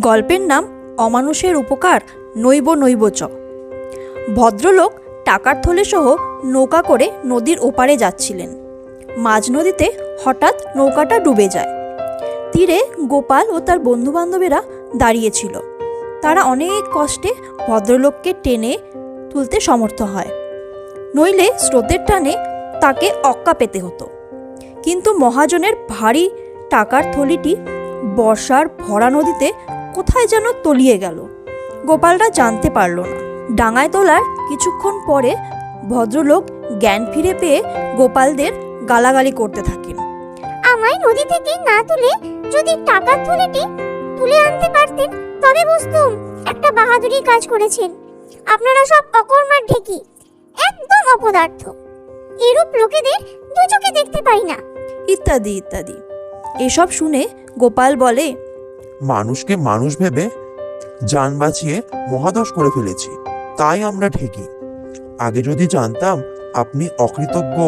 গল্পের নাম অমানুষের উপকার নৈব নৈব চ ভদ্রলোক টাকার থলে সহ নৌকা করে নদীর ওপারে যাচ্ছিলেন। মাঝ নদীতে হঠাৎ নৌকাটা ডুবে যায়। তীরে গোপাল ও তার বন্ধুবান্ধবেরা দাঁড়িয়েছিল তারা অনেক কষ্টে ভদ্রলোককে টেনে তুলতে সমর্থ হয়। নইলে স্রোতের টানে তাকে অক্কা পেতে হতো। কিন্তু মহাজনের ভারী টাকার থলিটি বর্ষার ভরা নদীতে কোথায় যেন তলিয়ে গেল। গোপালরা জানতে পারল না। ডাঙায় তোলার কিছুক্ষণ পরে ভদ্রলোক জ্ঞান ফিরে পেয়ে গোপালদের গালাগালি করতে থাকেন। আমায় নদী থেকে না তুলে যদি টাকার থলেটি তুলে আনতে পারতেন তবে বুঝতুম একটা বাহাদুরি কাজ করেছেন। আপনারা সব অকর্মার ঢেকি একদম অপদার্থ। এরূপ লোকেদের দু চোখে দেখতে পাই না। ইত্যাদি ইত্যাদি। এসব শুনে গোপাল বলে মানুষকে মানুষ ভেবে যান বাঁচিয়ে মহাদশ করে ফেলেছি। তাই আমরা ঠেকি আগে যদি জানতাম আপনি অকৃতজ্ঞ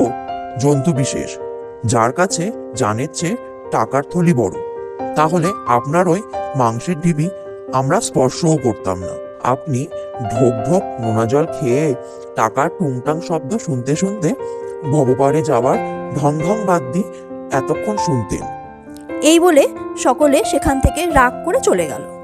জন্তু বিশেষ, যার কাছে জানের চেয়ে টাকার থলি বড়, তাহলে আপনার ওই মাংসের ঢিবি আমরা স্পর্শও করতাম না। আপনি ঢোক ঢোক নোনা জল খেয়ে টাকার টুংটাং শব্দ শুনতে শুনতে ভবপারে যাওয়ার ঢং ঢং বাদ দিয়ে এতক্ষণ শুনতেন। এই বলে সকলে সেখান থেকে রাগ করে চলে গেল।